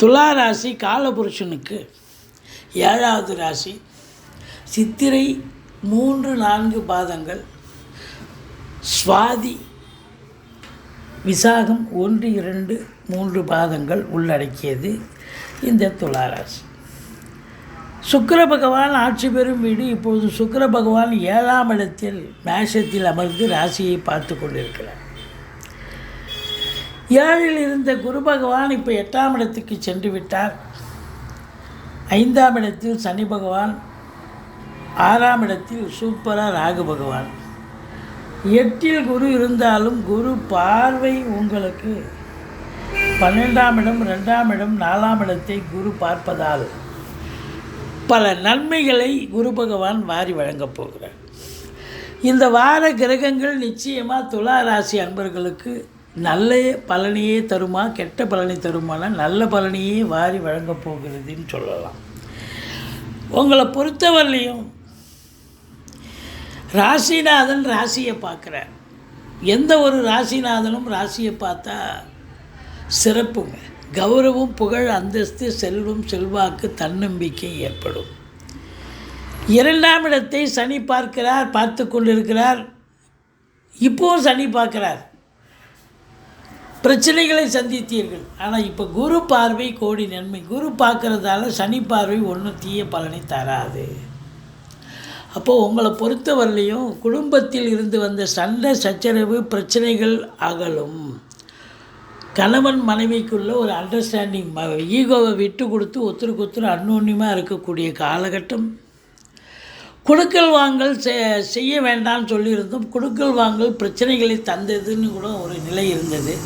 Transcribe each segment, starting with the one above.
துலா ராசி காலபுருஷனுக்கு ஏழாவது ராசி. சித்திரை மூன்று நான்கு பாதங்கள். சுவாதி விசாகம் ஒன்று இரண்டு மூன்று பாதங்கள் உள்ளடக்கியது இந்த துளாராசி. சுக்கர பகவான் ஆட்சி பெறும் வீடு. இப்பொழுது சுக்கர பகவான் ஏழாம் இடத்தில் மேஷத்தில் அமர்ந்து ராசியை பார்த்து கொண்டிருக்கிறார். ஏழில் இருந்த குரு பகவான் இப்போ எட்டாம் இடத்துக்கு சென்று விட்டார். ஐந்தாம் இடத்தில் சனி பகவான் ஆறாம் இடத்தில் சூப்பராக ராகு பகவான். எட்டில் குரு இருந்தாலும் குரு பார்வை உங்களுக்கு. பன்னெண்டாம் இடம் ரெண்டாம் இடம் நாலாம் இடத்தை குரு பார்ப்பதால் பல நன்மைகளை குரு பகவான் வாரி வழங்கப் போகிறார். இந்த வார கிரகங்கள் நிச்சயமாக துலா ராசி அன்பர்களுக்கு நல்ல பலனையே தருமா கெட்ட பலனை தருமானா நல்ல பலனையே வாரி வழங்கப் போகிறதுன்னு சொல்லலாம். உங்களை பொறுத்தவரையிலையும் ராசிநாதன் ராசியை பார்க்குறார். எந்த ஒரு ராசிநாதனும் ராசியை பார்த்தா சிறப்புங்க. கௌரவம் புகழ் அந்தஸ்து செல்வம் செல்வாக்கு தன்னம்பிக்கை ஏற்படும். இரண்டாம் இடத்தை சனி பார்க்கிறார் பார்த்து கொண்டிருக்கிறார். இப்போவும் சனி பார்க்கிறார். பிரச்சனைகளை சந்தித்தீர்கள். ஆனால் இப்போ குரு பார்வை கோடி நன்மை. குரு பார்க்குறதால சனி பார்வை ஒன்றும் தீய பலனை தராது. அப்போது உங்களை பொறுத்தவரையிலையும் குடும்பத்தில் இருந்து வந்த சண்டை சச்சரவு பிரச்சனைகள் அகலும். கணவன் மனைவிக்குள்ள ஒரு அண்டர்ஸ்டாண்டிங் ஈகோவை விட்டு கொடுத்து ஒத்துருக்கு ஒத்துரு அன்னோன்யமாக இருக்கக்கூடிய காலகட்டம். குடுக்கல் வாங்கல் செ- செய்ய வேண்டாம்னு சொல்லியிருந்தோம் குடுக்கல் வாங்கல் பிரச்சனைகளை தந்ததுன்னு கூட ஒரு நிலை இருந்தது.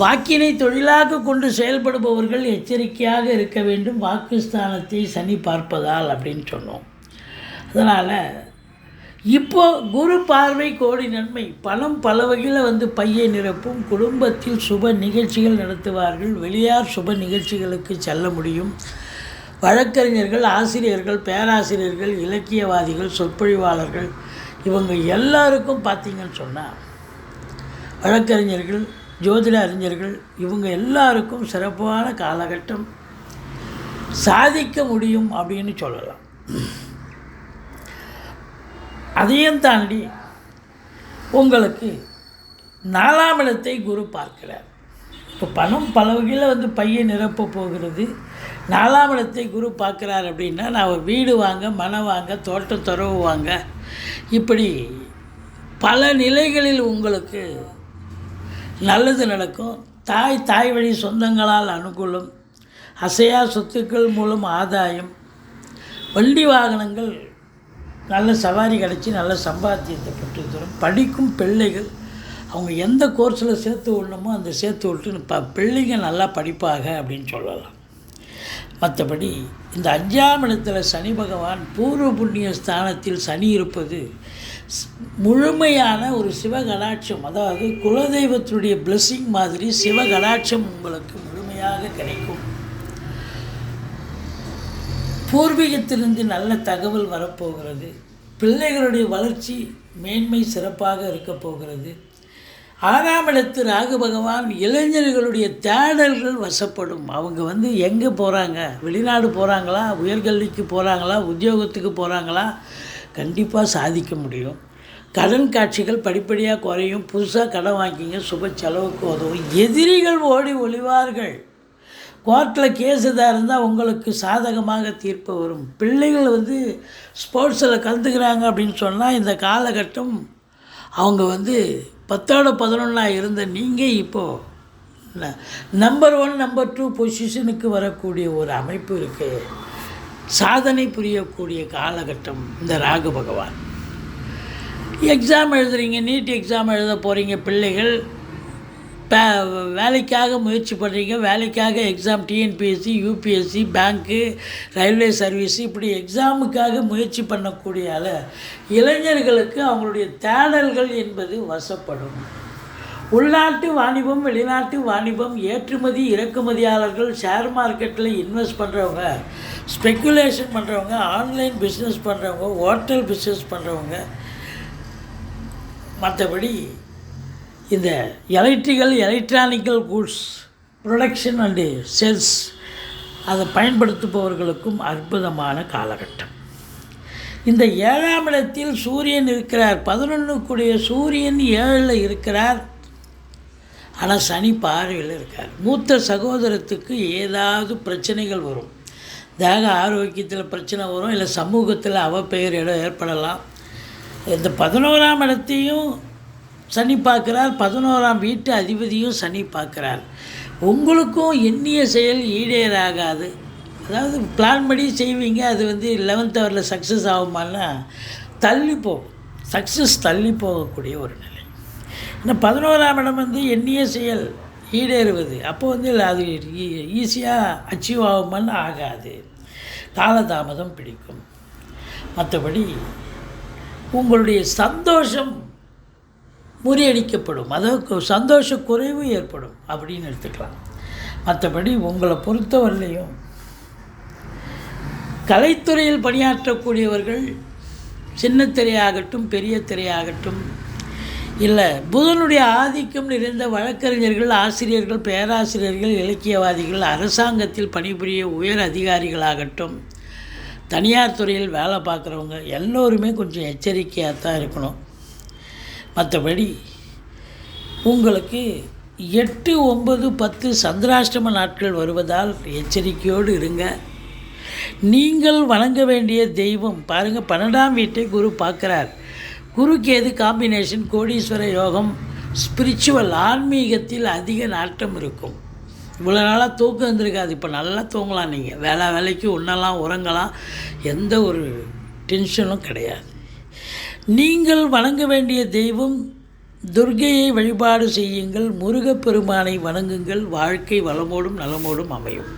வாக்கினை தொழிலாக கொண்டு செயல்படுபவர்கள் எச்சரிக்கையாக இருக்க வேண்டும். வாக்குஸ்தானத்தை சனி பார்ப்பதால் அப்படின்னு சொன்னோம். அதனால் இப்போ குரு பார்வை கோடி நன்மை பணம் பல வகையில் வந்து பையை நிரப்பும். குடும்பத்தில் சுப நிகழ்ச்சிகள் நடத்துவார்கள். வெளியார் சுப நிகழ்ச்சிகளுக்கு செல்ல முடியும். வழக்கறிஞர்கள் ஆசிரியர்கள் பேராசிரியர்கள் இலக்கியவாதிகள் சொற்பொழிவாளர்கள் இவங்க எல்லாருக்கும் பார்த்தீங்கன்னு சொன்னால் வழக்கறிஞர்கள் ஜோதிட அறிஞர்கள் இவங்க எல்லாருக்கும் சிறப்பான காலகட்டம். சாதிக்க முடியும் அப்படின்னு சொல்லலாம். அதையும் தாண்டி உங்களுக்கு நாலாம் இடத்தை குரு பார்க்கிறார். இப்போ பணம் பல வகையில் வந்து பையை நிரப்ப போகிறது. நாலாம் இடத்தை குரு பார்க்குறார் அப்படின்னா நான் வீடு வாங்க மனை வாங்க தோட்டம் துறவு வாங்க. இப்படி பல நிலைகளில் உங்களுக்கு நல்லது நடக்கும். தாய் தாய் வழி சொந்தங்களால் அனுகூலம். அசையா சொத்துக்கள் மூலம் ஆதாயம். வண்டி வாகனங்கள் நல்ல சவாரி கிடச்சி நல்ல சம்பாத்தியத்தை பெற்று தரும் படிக்கும் பிள்ளைகள் அவங்க எந்த கோர்ஸில் சேர்த்து விடணுமோ அந்த சேர்த்து விட்டு ப பிள்ளைங்க நல்லா படிப்பாக அப்படின்னு சொல்லலாம். மற்றபடி இந்த அஞ்சாம் இடத்துல சனி பகவான் பூர்வ புண்ணிய ஸ்தானத்தில் சனி இருப்பது ஸ்- முழுமையான ஒரு சிவகடாட்சம். அதாவது குலதெய்வத்துடைய பிளெஸ்ஸிங் மாதிரி சிவகடாட்சம் உங்களுக்கு முழுமையாக கிடைக்கும். பூர்வீகத்திலிருந்து நல்ல தகவல் வரப்போகிறது. பிள்ளைகளுடைய வளர்ச்சி மேன்மை சிறப்பாக இருக்கப் போகிறது. ஆறாம் இடத்து ராகு பகவான் இளைஞர்களுடைய தேடல்கள் வசப்படும். அவங்க வந்து எங்கே போகிறாங்க? வெளிநாடு போகிறாங்களா? உயர்கல்விக்கு போகிறாங்களா? உத்தியோகத்துக்கு போகிறாங்களா? கண்டிப்பாக சாதிக்க முடியும். கடன் காட்சிகள் படிப்படியாக குறையும். புதுசாக கடன் வாங்கிங்க சுப செலவுக்கு உதவும். எதிரிகள் ஓடி ஒளிவார்கள். கோர்ட்டில் கேஸ் இதாக இருந்தால் உங்களுக்கு சாதகமாக தீர்ப்பு வரும். பிள்ளைகள் வந்து ஸ்போர்ட்ஸில் கலந்துக்கிறாங்க அப்படின்னு சொன்னால் இந்த காலகட்டம் அவங்க வந்து பத்தோட பதினொன்றா இருந்த நீங்கள் இப்போது நம்பர் ஒன் நம்பர் டூ பொசிஷனுக்கு வரக்கூடிய ஒரு அமைப்பு இருக்குது சாதனை புரியக்கூடிய காலகட்டம் இந்த ராகு பகவான். எக்ஸாம் எழுதுறீங்க நீட் எக்ஸாம் எழுத போகிறீங்க பிள்ளைகள் பே வேலைக்காக முயற்சி பண்ணுறீங்க வேலைக்காக எக்ஸாம் டிஎன்பிஎஸ்சி யூபிஎஸ்சி பேங்க்கு ரயில்வே சர்வீஸ் இப்படி எக்ஸாமுக்காக முயற்சி பண்ணக்கூடிய இளைஞர்களுக்கு அவங்களுடைய தேடல்கள் என்பது வசப்படும். உள்நாட்டு வாணிபம் வெளிநாட்டு வாணிபம் ஏற்றுமதி இறக்குமதியாளர்கள் ஷேர் மார்க்கெட்டில் இன்வெஸ்ட் பண்ணுறவங்க ஸ்பெக்குலேஷன் பண்ணுறவங்க ஆன்லைன் பிஸ்னஸ் பண்ணுறவங்க ஹோட்டல் பிஸ்னஸ் பண்ணுறவங்க மற்றபடி இந்த electrical electronical goods production and sales அதை பயன்படுத்துபவர்களுக்கும் அற்புதமான காலகட்டம். இந்த ஏழாம் இடத்தில் சூரியன் இருக்கிறார். பதினொன்றுக்குடைய சூரியன் ஏழில் இருக்கிறார். ஆனால் சனி பார்வையில் இருக்கார். மூத்த சகோதரத்துக்கு ஏதாவது பிரச்சனைகள் வரும். தேக ஆரோக்கியத்தில் பிரச்சனை வரும். இல்லை சமூகத்தில் அவப்பெயர் இடம் ஏற்படலாம். இந்த பதினோராம் இடத்தையும் சனி பார்க்குறார் பதினோராம் வீட்டு அதிபதியும் சனி பார்க்கிறார். உங்களுக்கும் எண்ணிய செயல் ஈடேறாகாது. அதாவது பிளான் படி செய்வீங்க அது வந்து லெவன்த் ஹவரில் சக்ஸஸ் ஆகுமானா தள்ளி போகும். சக்ஸஸ் தள்ளி போகக்கூடிய ஒரு நிலை. இந்த பதினோராம் இடம் வந்து எண்ணிய செயல் ஈடேறுவது. அப்போ வந்து அது ஈஸியாக அச்சீவ் ஆகுமான்னு ஆகாது. காலதாமதம் பிடிக்கும். மற்றபடி உங்களுடைய சந்தோஷம் முறியடிக்கப்படும். அதாவது சந்தோஷ குறைவு ஏற்படும் அப்படின்னு எடுத்துக்கலாம். மற்றபடி உங்களை பொறுத்தவரையிலையும் கலைத்துறையில் பணியாற்றக்கூடியவர்கள் சின்ன திரையாகட்டும் பெரிய திரையாகட்டும் இல்லை புதனுடைய ஆதிக்கம் நிறைந்த வழக்கறிஞர்கள் ஆசிரியர்கள் பேராசிரியர்கள் இலக்கியவாதிகள் அரசாங்கத்தில் பணிபுரிய உயர் அதிகாரிகளாகட்டும் தனியார் துறையில் வேலை பார்க்குறவங்க எல்லோருமே கொஞ்சம் எச்சரிக்கையாக தான் இருக்கணும். மற்றபடி உங்களுக்கு எட்டு ஒன்பது பத்து சந்திராஷ்டம நாட்கள் வருவதால் எச்சரிக்கையோடு இருங்க. நீங்கள் வணங்க வேண்டிய தெய்வம் பாருங்கள் பன்னெண்டாம் வீட்டை குரு பார்க்குறார். குருக்கு எது? காம்பினேஷன் கோடீஸ்வர யோகம் ஸ்பிரிச்சுவல் ஆன்மீகத்தில் அதிக நாட்டம் இருக்கும். இவ்வளோ நாளாக தூக்கம் இருந்திருக்காது இப்போ நல்லா தூங்கலாம் நீங்கள் வேலை வேலைக்கு உண்ணலாம் உறங்கலாம். எந்த ஒரு டென்ஷனும் கிடையாது. நீங்கள் வணங்க வேண்டிய தெய்வம் துர்கையை வழிபாடு செய்யுங்கள் முருகப்பெருமானை வணங்குங்கள் வாழ்க்கை வளமோடும் நலமோடும் அமையும்.